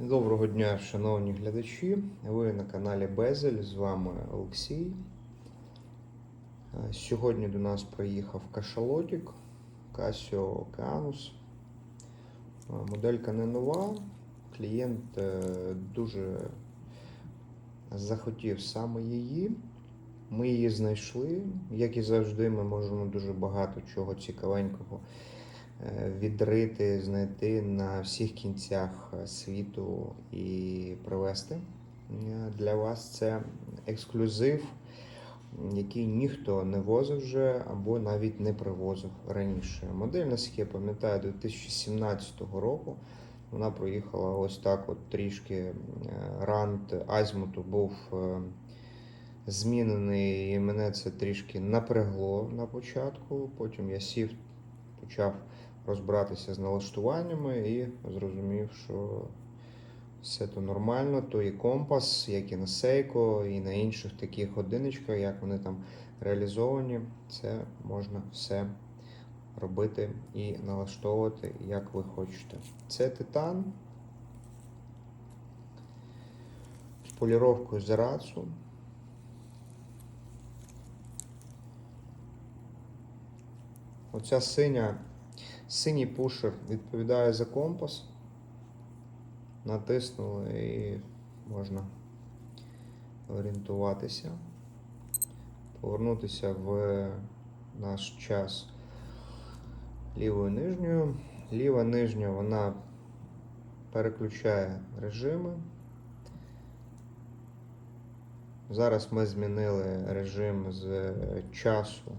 Доброго дня, шановні глядачі. Ви на каналі Безель. З вами Олексій. Е, Сьогодні до нас приїхав кашалотик Casio Oceanus. Моделька не нова. Клієнт е, дуже захотів саме її. Ми її знайшли. Як і завжди, ми можемо дуже багато чого цікавенького відрити, знайти на всіх кінцях е, світу і привезти. Е, Для вас це ексклюзив, який ніхто не возив вже або навіть не привозив раніше. Модель, наскільки я пам'ятаю, 2017 року. Вона проїхала ось так, от трішки е, рант азімуту був е, змінений, і мене це трішки напрягло на початку. Потім я сів, почав розбиратися з налаштуваннями і зрозумів, що все то нормально, то і компас, як і на Seiko, і на інших таких годинничках, як вони там реалізовані, це можна все робити і налаштовувати, як ви хочете. Це титан з поліровкою зерацу. Оця синя, синій пушер відповідає за компас. Натиснули і можна орієнтуватися, повернутися в наш час лівою нижньою. Ліва нижня вона переключає режими. Зараз ми змінили режим з часу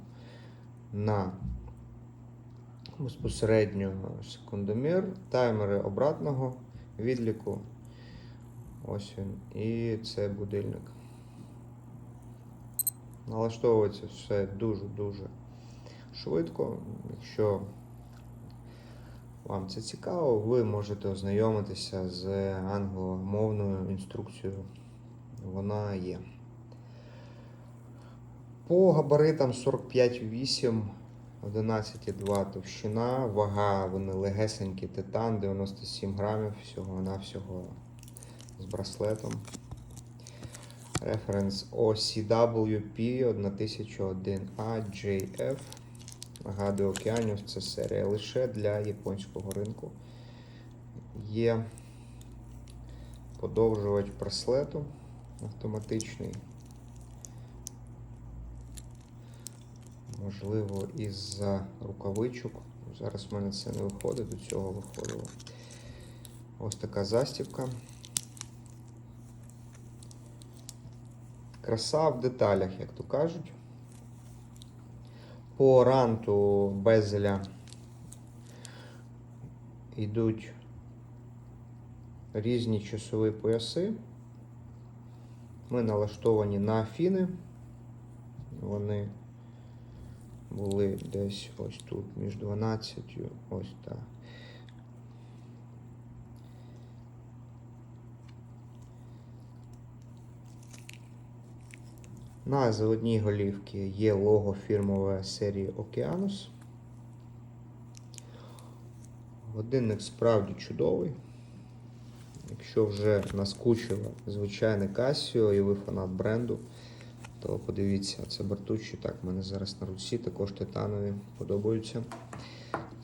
на безпосередньо секундомір, таймери обратного відліку. Ось він. І це будильник. Налаштовується все дуже-дуже швидко. Якщо вам це цікаво, ви можете ознайомитися з англомовною інструкцією. Вона є. По габаритам 45,8, 11,2 товщина, вага, вони легесенькі, титан, 97 грамів, всього на всього з браслетом. Референс OCWP 1001AJF. Нагадую, океанів це серія лише для японського ринку. Є подовжувач браслету автоматичний. Можливо, із-за рукавичок. Зараз в мене це не виходить, до цього виходило. Ось така застібка. Краса в деталях, як то кажуть. По ранту безеля йдуть різні часові пояси. Ми налаштовані на афіни. Вони були десь ось тут, між 12, ось так. На заводній голівці є лого фірмової серії Okeanus. Годинник справді чудовий. Якщо вже наскучило звичайне Casio і ви фанат бренду, то подивіться, це Бартучі. Так, в мене зараз на руці також титанові подобаються.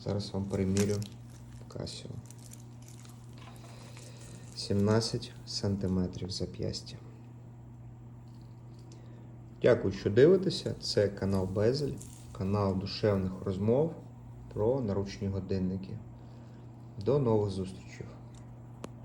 Зараз вам перемірю Casio. 17 сантиметрів зап'ястя. Дякую, що дивитеся. Це канал Безель, канал душевних розмов про наручні годинники. До нових зустрічей!